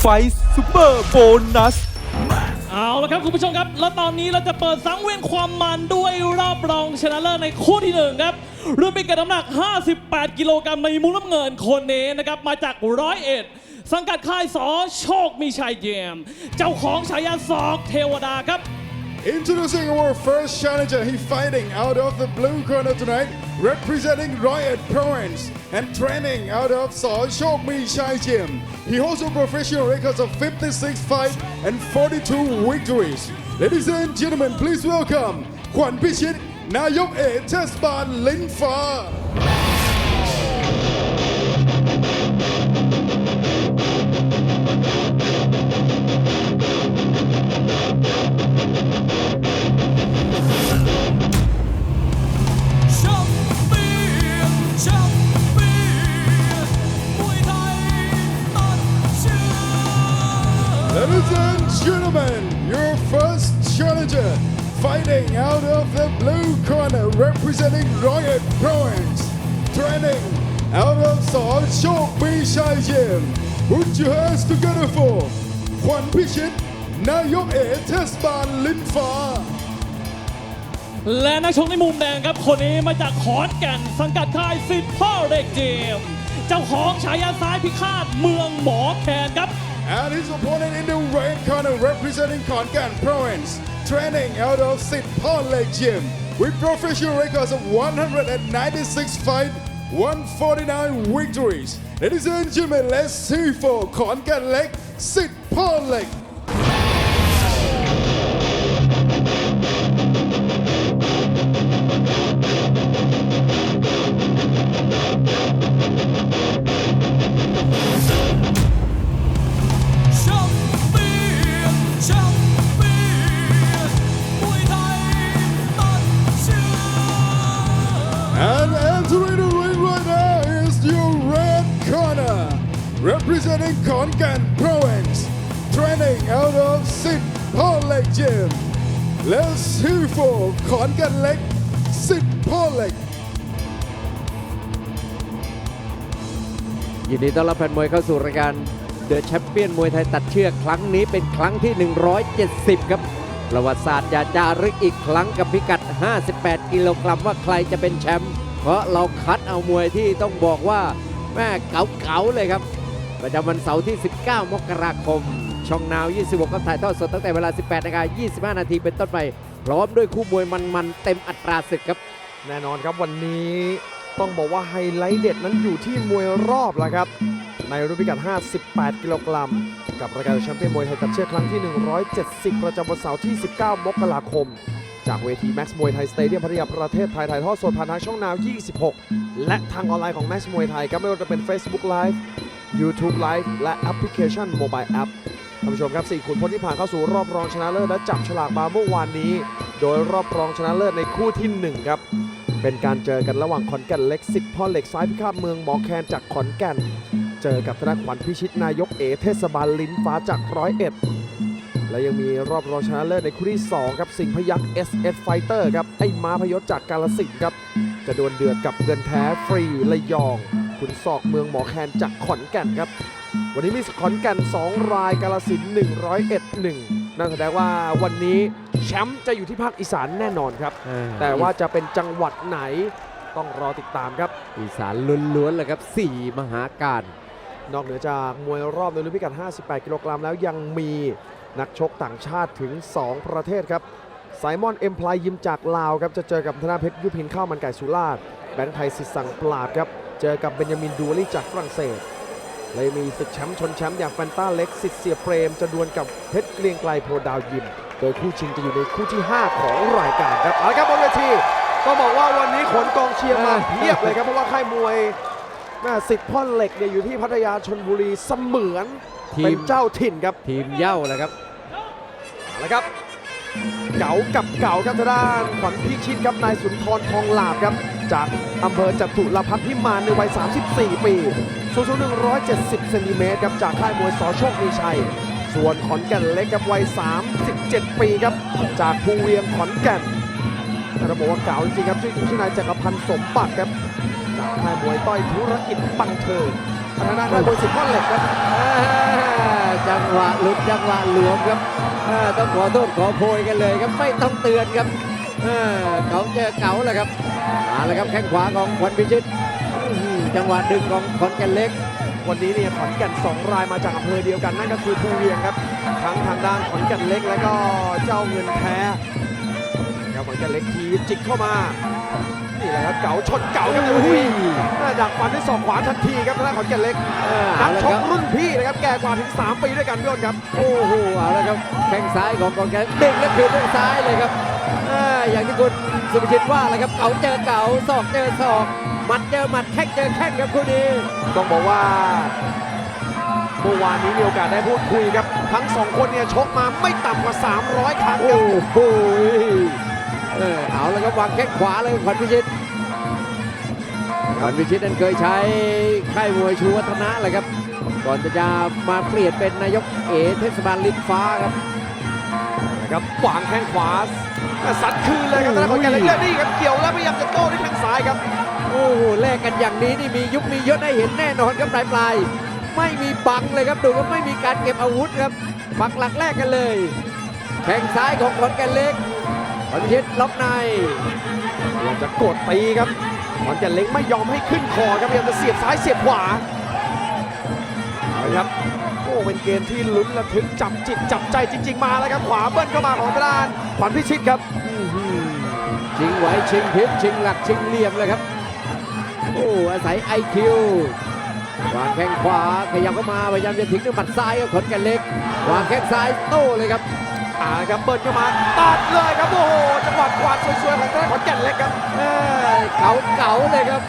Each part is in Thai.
ไฟซูเปอร์โบนัส เอาละครับคุณผู้ชมครับ แล้วตอนนี้เราจะเปิดสังเวียนความมันด้วยรอบรองชนะเลิศในคู่ที่หนึ่งครับรุ่นพิกัดน้ำหนัก 58 กิโลกรัมในมุมน้ำเงินคนนี้นะครับ มาจากร้อยเอ็ดสังกัดค่ายสอโชคมีชัยเยมเจ้าของฉายาศอกเทวดาครับ Introducing our first challenger, He's fighting out of the blue corner tonight, representing Riot Province and training out of Seo Chokmi Chai Gym. He holds a professional record of 56 fights and 42 victories. Ladies and gentlemen, please welcome Kwan Pichit, Nayok E. Tesban Lin Fa. Ladies and gentlemen, your first challenger fighting out of the blue corner representing Royal Province, training out of Saul short Bishai Gym. Put your hands together for Juan Bishop. นายกเอกเทศบาลลิ้นฟ้า และนักชกในมุมแดงครับ คนนี้มาจากขอนแก่น สังกัดค่ายสิทธิ์พ่อเด็กเจมส์เจ้าของฉายาซ้ายพิฆาตเมืองหมอแคนครับ And his opponent in the red corner representing Konkan Province, training out of Sit Paul Lake Gym with professional records of 196 fights, 149 victories. Ladies and gentlemen, let's see for Konkan Lake, Sit Paul Lake. representing Konkan Province, training out of Sit Paul Lake Gym. Let's see for Konkan Lake, Sit Paul Lake. ยินดีต้อนรับแฟนมวยเข้าสู่รายการเดอะแชมเปี้ยนมวยไทยตัดเชือกครั้งนี้เป็นครั้งที่ 170 ครับ ประวัติศาสตร์จะจารึกอีกครั้งกับพิกัด 58 กิโลกรัมว่าใครจะเป็นแชมป์เพราะเราคัดเอามวยที่ต้องบอกว่าแม่เก๋าๆเลยครับ ประจำวันเสาร์ที่ 19 มกราคม ช่องนาว 26ก็ถ่ายทอดสดตั้งแต่เวลา 18นาฬิกา25 นาทีเป็นต้นไป พร้อมด้วยคู่มวยมันๆ เต็มอัตราศึกครับ แน่นอนครับวันนี้ต้องบอกว่าไฮไลท์เด็ดนั้นอยู่ที่มวยรอบแล้วครับ ในรุ่นพิกัด 58 กิโลกรัม กับรายการแชมเปี้ยนมวยไทยตัดเชือกครั้งที่ 170 ประจำวันเสาร์ที่ 19 มกราคม จากเวที Max มวยไทยสเตเดียมพัทยาประเทศไทยถ่ายทอดสดผ่านทางช่องนาว 26 และทางออนไลน์ของ Max มวยไทยครับไม่ว่าจะเป็น Facebook Live YouTube Live และแอปพลิเคชัน Mobile App ท่านผู้ชมครับ4ขุนพลที่ผ่านเข้าสู่รอบรองชนะเลิศและจับฉลากมาเมื่อวานนี้ โดยรอบรองชนะเลิศในคู่ที่ 1 ครับ เป็นการเจอกันระหว่างขอนแก่นเล็กสิทธิ์พ่อเหล็กซ้ายพิฆาตเมืองหมอแคนจากขอนแก่น เจอกับธนขวัญพิชิตนายกเอเทศบาลลิ้นฟ้าจากร้อยเอ็ดและยังมีรอบรองชนะเลิศในคู่ที่ 2 ครับสิงห์พยักษ์ SS Fighter ครับไอ้ม้าพยศจากกาลสินธุ์ครับจะดวลเดือดกับเงินแท้ฟรีระยอง ขุนศอกเมืองหมอแคนจากขอนแก่นครับ วันนี้มีขอนแก่น 2 รายกาลสินธุ์101 1นั่นแสดงว่าวันนี้แชมป์จะอยู่ที่ภาคอีสานแน่นอนครับ แต่ว่าจะเป็นจังหวัดไหนต้องรอติดตามครับ อีสานล้วนๆเลยครับ 4 มหาการนอกเหนือจากมวยรอบในรุ่นพิกัด 58 กิโลกรัมแล้วยังมีนักชกต่างชาติถึง 2 ประเทศครับไซมอนเอ็มพลายยิมจากลาวครับจะเจอกับธนาเพชรยุพินข้าวมันไก่สุราษฎร์แบงค์ไทยสิทธิ์สั่งปราดครับ เจอกับเบนยามินดูวอลี่จากฝรั่งเศส เลยมีศึกแชมป์ชนแชมป์อย่างแฟนต้าเล็กสิทธิ์เสียเปรม จะดวลกับเพชรเกรียงไกลโพดาวยิม โดยคู่ชิงจะอยู่ในคู่ที่ 5 ของรายการครับเอาละครับบนเวทีต้องบอกว่าวันนี้ขนกองเชียร์มาเพียบเลยครับเพราะว่าค่ายมวยแม่สิทธิ์พ่อเหล็กเนี่ยอยู่ที่พัทยาชนบุรีเสมือนทีมเป็นเจ้าถิ่นครับทีมเหย้าแหละครับเอาละครับเก๋ากับเก๋าครับทางด้านขวัญพิชิตครับนายสุนทรทองหลาบครับ จากอำเภอจตุรพัฒน์พิมานในวัย 34 ปีสูงสูง170เซนติเมตรครับจากค่ายมวยสอโชคมีชัย ส่วนขอนแก่นเล็กครับวัย 37 ปีครับ จากภูเวียงขอนแก่นต้องบอกว่าเก๋าจริงครับชื่อชื่อนายจักรพันธ์สมบัติครับ จากค่ายมวยต้อยธุรกิจบันเทิงทางด้านค่ายมวยสิทธิ์พ่อเหล็กครับจังหวะหลุดจังหวะหลวมครับต้องขอโทษขอโพยกันเลยครับไม่ต้องเตือนครับ เออเขาเจอเก๋าแล้วครับมาแล้วครับแข้งขวาของขวัญพิชิตอื้อหือจังหวะดึงของขอนแก่นเล็ก วันนี้เนี่ยขอนแก่นสองรายมาจากอำเภอเดียวกันนั่นก็คือภูเวียงครับทั้งทางด้านขอนแก่นเล็กแล้วก็เจ้าเงินแท้ครับขอนแก่นเล็กทีบจิกเข้ามานี่แหละครับเก๋าชนเก๋าครับอุ้ยหน้าดักฟันด้วยศอกขวาทันทีครับทางด้านขอนแก่นเล็กเออนัเอากละชคกรับรุ่นพี่นะครับแก่กว่าถึง 3 ปีด้วยกันพี่อ้นครับ โอ้โหเอาละครับแข้งซ้ายของกองแกนเด้งและคืนด้วยซ้ายเลยครับ อ่าอย่างที่คุณสุภชิตว่าเลยครับเก๋าเจอเก๋าศอกเจอศอกหมัดเจอหมัดแข้งเจอแข้งครับคู่นี้ต้องบอกว่าเมื่อวานนี้มีโอกาสได้พูดคุยครับ ทั้งสองคนเนี่ยชกมาไม่ต่ำกว่า 300 ครั้งคโอ้รับโหเออเอาแล้วครับวางแข้งขวาเลยขวัญพิชิตขวัญพิชิตนั้นเคยใช้ค่ายมวยชูวัฒนะแหละครับ ก่อนจะมาเปลี่ยนเป็นนายกเอเทศบาลลินฟ้าครับนะครับวางแข้งขวา สัดคืนเลยครับทางด้านขอนแก่นเล็กนี่ครับเกี่ยวแล้วพยายามจะโต้ด้วยแข้งซ้ายครับ โอ้โหแลกกันอย่างนี้นี่มียุคมียศให้เห็นแน่นอนครับปลายปลายๆไม่มีบังเลยครับดูว่าไม่มีการเก็บอาวุธครับปักหลักแรกกันเลยแข้งซ้ายของขอนแก่นเล็กขวัญพิชิตล็อกในพยายามจะกดตีครับขอนแก่นเล็กไม่ยอมให้ขึ้นคอครับพยายามจะเสียบซ้ายเสียบขวาเอาละครับโอ้เป็นเกมที่ลุ้นระทึกจับจิตจับใจจริง ๆ มาแล้วครับขวาเบิ้ลเข้ามาของทางด้านขวัญพิชิตครับอื้อหือชิงไหวชิงพริบชิงหลักชิงเหลี่ยมเลยครับโอ้อาศัยไอคิววางแข้งขวาขยับเข้ามาพยายามจะทิ้งด้วยหมัดซ้ายครับขอนแก่นเล็กวางแข้งซ้ายโต้เลยครับอ่าครับเบิ้ลเข้ามาตัดเลยครับโอ้โหจังหวะกวาดสวยๆของทางด้านขอนแก่นเล็กครับเอ้ยเก๋าเก๋าเลยครับ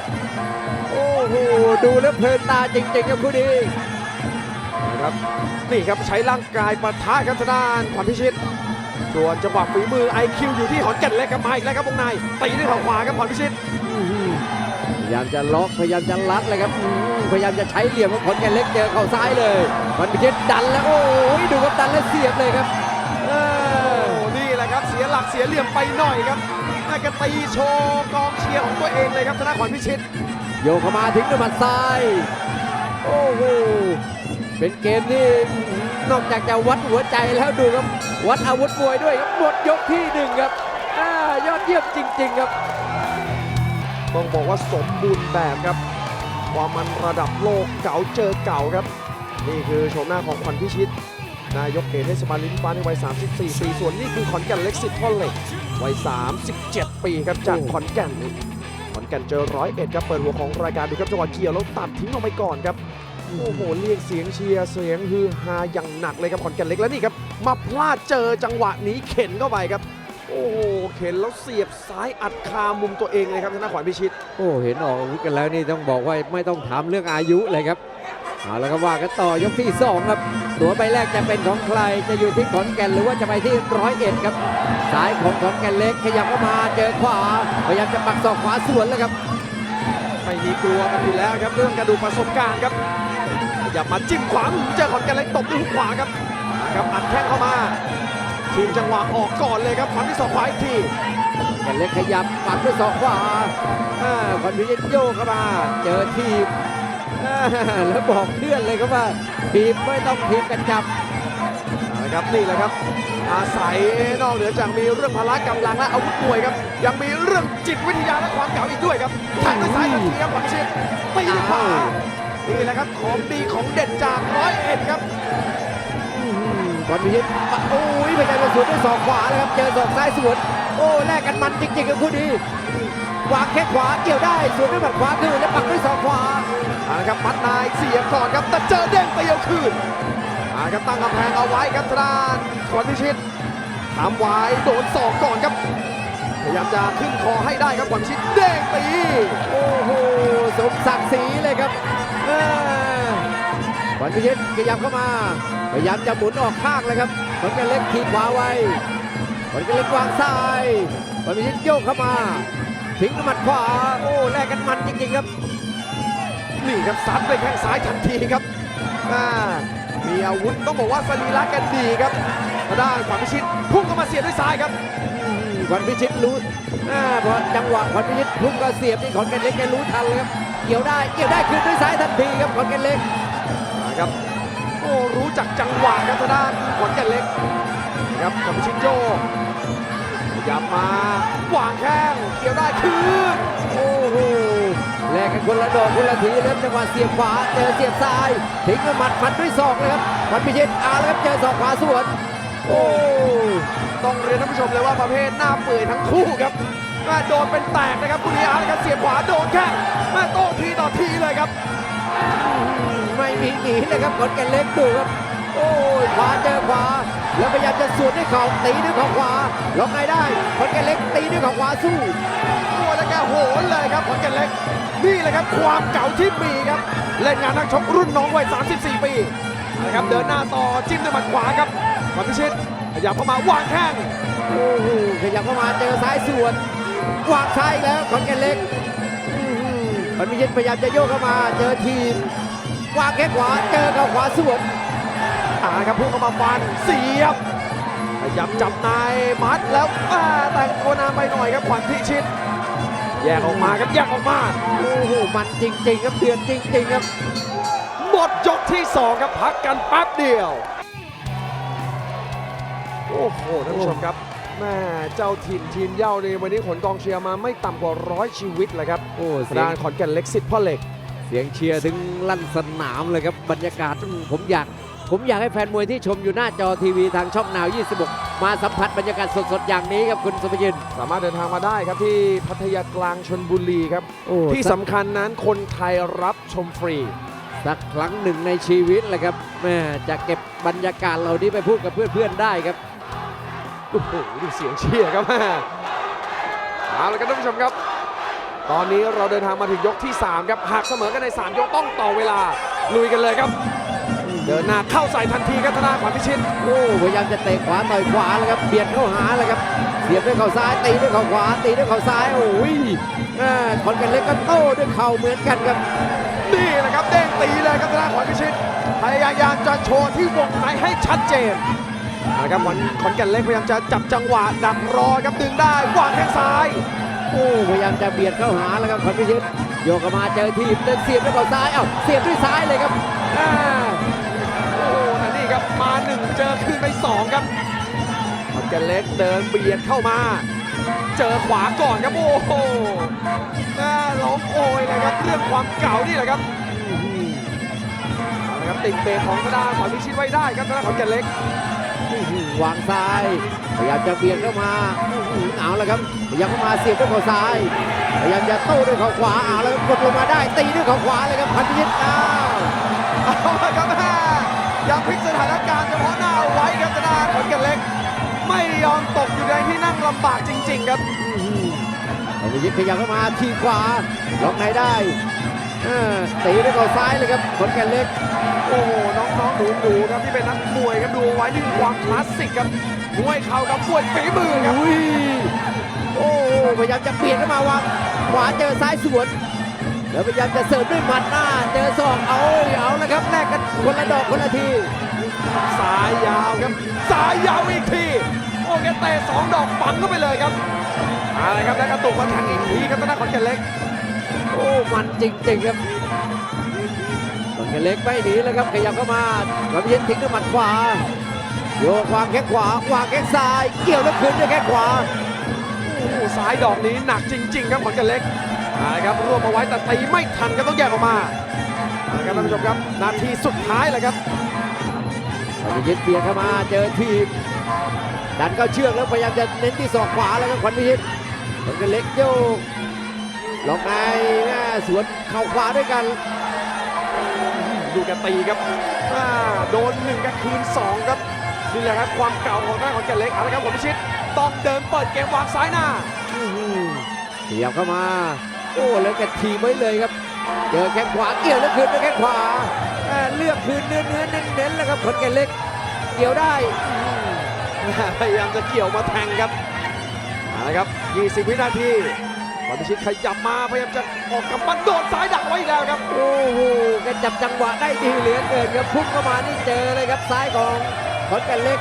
โอ้โหดูแล้วเพลินตาจริงๆครับคู่นี้นะ ครับ นี่ครับใช้ร่างกายปะทะครับทางด้านขวัญพิชิต ส่วนจังหวะฝีมือ IQ อยู่ที่ขอนแก่นเล็กครับมาอีกแล้วครับวงในตีด้วยเข่าขวาครับขวัญพิชิตอื้อหือพยายามจะล็อกพยายามจะลัดเลยครับอื้อพยายามจะใช้เหลี่ยมของขอนแก่นเล็กเจอเข่าซ้ายเลยมันพิชิตดันแล้วโอ้ยดูครับดันแล้วเสียบเลยครับเออโอ้นี่แหละครับเสียหลักเสียเหลี่ยมไปหน่อยครับน่าจะตีโชว์กองเชียร์ของตัวเองเลยครับธนาขวัญพิชิตโยกเข้ามาทิ้งด้วยหมัดซ้าย โอ้โห เป็นเกมที่นอกจากจะวัดหัวใจแล้วดูครับ วัดอาวุธมวยด้วยครับหมดยกที่หนึ่งครับอยอดเยี่ยมจริง ๆครับ ต้องบอกว่าสมบูรณ์แบบครับ ความมันระดับโลกเก๋าเจอเก่าครับ นี่คือโฉมหน้าของขวัญพิชิต นายกเอเทศบาลลิ้นฟ้าในวัย 34 ปี ส่วนนี่คือขอนแก่นเล็กสิทธิ์ท่อเหล็กวัย 37 ปีครับจากขอนแก่นขอนแก่นเจอร้อยเอ็ดครับเปิดหัวของรายการดูครับจังหวะเกี่ยวแล้วตัดทิ้งลงไปก่อนครับ โอ้โหเรียกเสียงเชียร์เสียงฮือฮาอย่างหนักเลยครับขอนแก่นเล็กแล้วนี่ครับมาพลาดเจอจังหวะนี้เข็นเข้าไปครับ โอ้โหเข็นแล้วเสียบซ้ายอัดคามุมตัวเองเลยครับธนาขวัญพิชิต โอ้เห็นออกอาวุธกันแล้วนี่ต้องบอกว่าไม่ต้องถามเรื่องอายุเลยครับเอาละครับว่ากันต่อยกที่สองครับตัวใบแรกจะเป็นของใครจะอยู่ที่ขอนแก่นหรือว่าจะไปที่ร้อยเอ็ดครับซ้ายของขอนแก่นเล็กขยับเข้ามาเจอขวาพยายามจะปักศอกขวาสวนแล้วครับไม่มีกลัวกันอยู่แล้วครับเรื่องกระดูกประสบการณ์ครับอ ย่ามาจิ้มขวาหืมเจอขอนแก่นเล็กตบด้วยหุกขวาครับครับอัดแข้งเข้ามาชิงจังหวะออกก่อนเลยครับฟันที่ศอกขวาอีกทีแก่นเล็กขยับปักด้วยศอกขวาอ่าคอนวิเยนโยกเข้ามา เจอทีบอ่าแล้วบอกเพื่อนเลยครับว่าทีบไม่ต้องทีบกันจับเอาละครับนี่แหละครับ อาศัยนอกเหนือจากมีเรื่องพละกำลังและอาวุธมวยครับ ยังมีเรื่องจิตวิทยาและความเก่าอีกด้วยครับแทงด้วยซ้ายทันทีครับขวัญพิชิตตีด้วยขวา นี่แหละครับของดีของเด็ดจากร้อยเอ็ดครับคอนวิเยนโอ้ยพยายามจะสวนด้วยศอกขวาเลยครับ เจอศอกซ้ายสวน โอ้แลกกันมันจริงๆกับคู่นี้วางแค่ขวาเกี่ยวได้สวนด้วยหมัดขวาคืนแล้วปักด้วยศอกขวาเอาละครับมัดนายเสียบก่อนครับแต่เจอเด้งตีเอาคืนเอาละครับตั้งกำแพงเอาไว้ครับทางด้านขวัญพิชิตทำไว้โดนศอกก่อนครับ พยายามจะขึ้นคอให้ได้ครับขวัญพิชิตเด้งตีโอ้โหสมศักดิ์ศรีเลยครับเอ้อ ขวัญพิชิตขยับเข้ามา พยายามจะหมุนออกข้างเลยครับขวัญกันเล็กทีขวาไว้ขวัญกันเล็กวางซ้ายขวัญพิชิตโยกเข้ามาทิ้งหมัดขวา โอ้แลกกันมันจริงๆครับ นี่ครับซัดด้วยแข้งซ้ายทันทีครับอ่ามีอาวุธต้องบอกว่าสรีระแกันดีครับทางด้านขวัญพิชิตพุ่งเข้ามาเสียบด้วยซ้ายครับขวัญพิชิตรู้อ่าพอจังหวะขวัญพิชิตพุ่งก็เสียบนี่ขอนแก่นเล็กแกรู้ทันเลยครับเกี่ยวได้เกี่ยวได้คืนด้วยซ้ายทันทีครับขอนแก่นเล็ก ครับโอ้รู้จากจังหวะครับทางด้านขอนแก่นเล็กครับกับพิชิตโยกขยับมาวางแข้งเกี่ยวได้คืนโอ้โหแลกกันคนละดอกคนละทีแล้วจังหวะเสียบขวาเจอเสียบซ้ายทิ้งด้วยหมัดหมัดด้วยศอกเลยครับพันพิชิตเอาแล้วครับเจอศอกขวาสวนโอ้ต้องเรียนท่านผู้ชมเลยว่าประเภทหน้าเปื่อยทั้งคู่ครับแม่โดนเป็นแตกนะครับคุณลีอาร์นะครับเสียบขวาโดนแข้งแม่โต้ทีต่อทีเลยครับ ไม่มีหนีเลยครับขอนแก่นเล็กดูครับ โอ้ยขวาเจอขวา แล้วพยายามจะสวนด้วยเข่าตีด้วยเข่าขวาล็อกไงได้ขอนแก่นเล็กตีด้วยเข่าขวาสู้โอ้แล้วแกโหนเลยครับขอนแก่นเล็กนี่แหละครับความเก่าที่มีครับเล่นงานนักชกรุ่นน้องวัย 34 ปีนะครับเดินหน้าต่อจิ้มด้วยหมัดขวาครับมันพิชิตขยับเข้ามาวางแข้งโอ้โหขยับเข้ามาเจอซ้ายสวนวางซ้ายอีกแล้วขอนแก่นเล็กอื้อหือพันพิชิตพยายามจะโยกเข้ามาเจอทีม วางแข้งขวาเจอเข่าขวาสวนอ่าครับพุ่งเข้ามาฟันเสียบขยับจับในมัดแล้วอ่าแต่งตัวนานไปหน่อยครับขวัญพิชิต แยกออกมาครับแยกออกมาโอ้โหมันจริง ๆ ครับเดือดจริง ๆ ครับ หมดยกที่ 2 ครับพักกันแป๊บเดียว โอ้โหท่านผู้ชมครับแม่เจ้าถิ่นทีมเหย้านี่วันนี้ขนกองเชียร์มาไม่ต่ำกว่าร้อยชีวิตเลยครับโอ้ทางเสียด้างนขอนแก่นเล็กสิทธิ์พ่อเหล็ก เสียงเชียร์ถึงลั่นสนามเลยครับบรรยากาศผมอยาก ผมอยากให้แฟนมวยที่ชมอยู่หน้าจอทีวีทางช่องนาว 26 มาสัมผัสบรรยากาศสดๆ อย่างนี้ครับคุณสมยิน สามารถเดินทางมาได้ครับที่พัทยากลางชนบุรีครับ โอ้ ที่สำคัญนั้นคนไทยรับชมฟรี สักครั้งหนึ่งในชีวิตเลยครับแม่จะเก็บบรรยากาศเหล่านี้ไปพูดกับเพื่อนๆได้ครับ โอ้โหดูเสียงเชียร์ครับแม่เอาละครับท่านผู้ชมครับ ตอนนี้เราเดินทางมาถึงยกที่ 3 ครับหากเสมอกันใน 3 ยกต้องต่อเวลาลุยกันเลยครับเดินหน้าเข้าใส่ทันทีครับธนาขวัญพิชิตโอ้พยายามจะเตะขวาต่อยขวาเลยครับเบียดเข้าหาเลยครับเสียบด้วยเข่าซ้ายตีด้วยเข่าขวาตีด้วยเข่าซ้ายโอ้ยแม่คอนกันเล็กก็โต้ด้วยเข่าเหมือนกันครับนี่แหละครับเด้งตีเลยครับธนาขวัญพิชิตพยายามจะโชว์ที่วงในให้ชัดเจนนะครับขวัญขอนแก่นเล็กพยายามจะจับจังหวะดักรอครับดึงได้วางแข้งซ้าย โอ้พยายามจะเบียดเข้าหาแล้วครับคอนพิชิตโยกเข้ามาเจอทีบเดินเสียบด้วยเข่าซ้ายเอ้าเสียบด้วยซ้ายเลยครับอ่าโอ้โหแต่นี่ครับมาหนึ่งเจอคืนไปสองครับขอนแก่นเล็กเดินเบียดเข้ามา เจอขวาก่อนครับโอ้โหน่าร้องโอยเลยครับเรื่องความเก่านี่แหละครับเอาละครับติดเบรกของธนาขวัญพิชิตไว้ได้ครับธนาขอนแก่นเล็กอื้อหือวางซ้ายพยายามจะเบียดเข้ามาอื้อหือ เอาล้วครับพยายามเข้ามาเสียบด้วยเข่าซ้าย พยายามจะโต้ด้วยเข่าขวาเอาแล้วกดลงมาได้ตีด้วยเข่าขวาเลยครับพันพิตอ้าวเอาละครับแม่ยังพลิกสถานการณ์เฉพาะหน้าเอาไว้ครับธนาขอนแก่นเล็ก ไม่ยอมตกอยู่ในที่นั่งลำบากจริง ๆ ครับพันพิชิตขยับเข้ามาทีขวาล็อกในได้ตีด้วยเข่าซ้ายเลยครับขอนแก่นเล็ก โอ้โหน้องๆหนูๆครับที่เป็นนักมวยครับดูเอาไว้นี่คือความคลาสสิกครับมวยเข่ากับมวยฝีมือครับอุ้ยโอ้โหพยายามจะเปลี่ยนเข้ามาวางขวาเจอซ้ายสวนแล้วพยายามจะเสริมด้วยหมัดหน้าเจอศอกเอาเอาแล้วครับแลกกันคนละดอกคนละทีสายยาวครับสายยาวอีกทีโอ้แกเตะสองดอกปังเข้าไปเลยครับเอาละครับแล้วกระตุกมาแทงอีกทีครับตนาขอนแก่นเล็ก โอ้มันจริงๆครับ ต้นกระเล็กไม่หนีแล้วครับขยับเข้ามาลำเย็นทิ้งด้วยหมัดขวาโยกวางแข้งขวาวางแข้งซ้าย เกี่ยวแล้วคืนด้วยแข้งขวาโอ้โหซ้ายดอกนี้หนักจริง ๆ ครับขอนแก่นเล็กเอาละครับรวบเอาไว้แต่ตีไม่ทันก็ต้องแยกออกมาเอาครับท่านผู้ชมครับ นาทีสุดท้ายแหละครับลำเย็นเบียดเข้ามาเจอทีบดันเข้าเชือกแล้วพยายามจะเน้นที่ศอกขวาแล้วครับขวัญพิชิตต้นกระเล็กโยกล็อกในแม่สวนเข่าขวาด้วยกัน ดูแกตีครับอ่าโดนหนึ่งกับคืนสองครับนี่แหละครับความเก่าของทางขอนแก่นเล็กเอาละครับผมพิชิตต้องเดินเปิดเกมวางซ้ายหน้าอื้อหือเสียบเข้ามา โอ้แล้วแกทีบไว้เลยครับเจอแข้งขวาเกี่ยวแล้วคืนด้วยแข้งขวาอ่าเลือกคืนเนื้อเนื้อเน้นเน้นๆแล้วครับขอนแก่นเล็ก เกี่ยวได้พยายามจะเกี่ยวมาแทงครับเอาละครับ 20 วินาทีวันพิชิตขยับมาพยายามจะออกกำปั้นโดนซ้ายดักไว้อีกแล้วครับ โอ้โหแก จับจังหวะได้ดีเหลือเกินครับพุ่งเข้ามานี่เจอเลยครับซ้ายของขอนแก่นเล็ก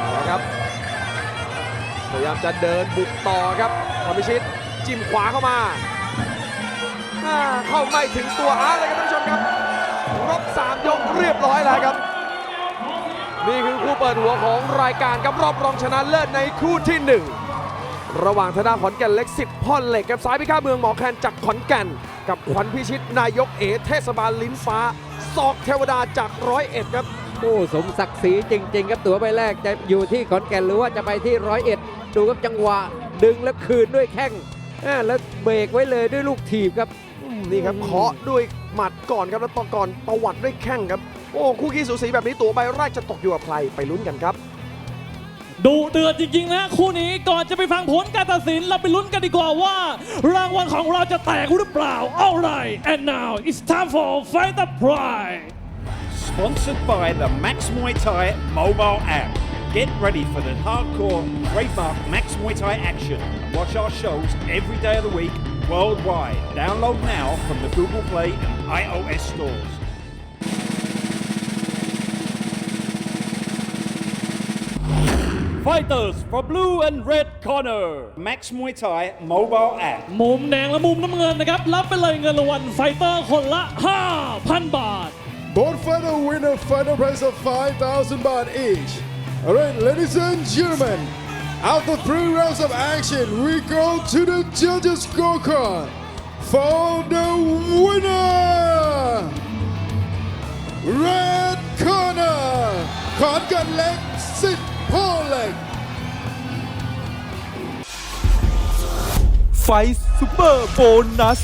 เอาละครับพยายามจะเดินบุกต่อครับวันพิชิตจิ้มขวาเข้ามาอ่าเข้าไม่ถึงตัวอาร์เลยครับท่านผู้ชมครับครบ3ยกเรียบร้อยแล้วครับ นี่คือคู่เปิดหัวของรายการกับรอบรองชนะเลิศในคู่ที่หนึ่งระหว่างธนาขอนแก่นเล็กสิบพ่อเหล็กกับซ้ายพิฆาตเมืองหมอแคนจากขอนแก่น กับขวัญพิชิตนายกเอเทศบาลลิ้นฟ้าศอกเทวดาจากร้อยเอ็ดครับ โอ้สมศักดิ์ศรีจริง ๆ ครับตั๋วใบแรกจะอยู่ที่ขอนแก่นหรือว่าจะไปที่ร้อยเอ็ดดูครับจังหวะดึงแล้วคืนด้วยแข้งอ่าแล้วเบรกไว้เลยด้วยลูกถีบครับอืมนี่ครับเคาะด้วยหมัดก่อนครับแล้วต่อก่อนตวัดด้วยแข้งครับโอ้คู่ขี้สูสีแบบนี้ตัวใบแรกจะตกอยู่กับใครไปลุ้นกันครับ ดูเดือดจริงๆนะคู่นี้ก่อนจะไปฟังผลการตัดสินเราไปลุ้นกันดีกว่าว่า รางวัลของเราจะแตกหรือเปล่า alright and now it's time for Fight the pride Sponsored by the Max Muay Thai mobile app. Get ready for the hardcore trademark Max Muay Thai action. and Watch our shows every day of the week worldwide. Download now from the Google Play and iOS stores. Fighters for blue and red corner Max Muay Thai mobile app. มุมแดงและมุมน้ำเงินนะครับ รับไปเลยเงินรางวัลไฟเตอร์คนละ 5,000 บาท Both fighter win a final prize of 5,000 baht each. All right, ladies and gentlemen, after three rounds of action, we go to the judges' scorecard for the winner. Red corner, ขอนแ กันเล็กสิทธิ์พ่อเหล็กไฟซูเปอร์โบนัส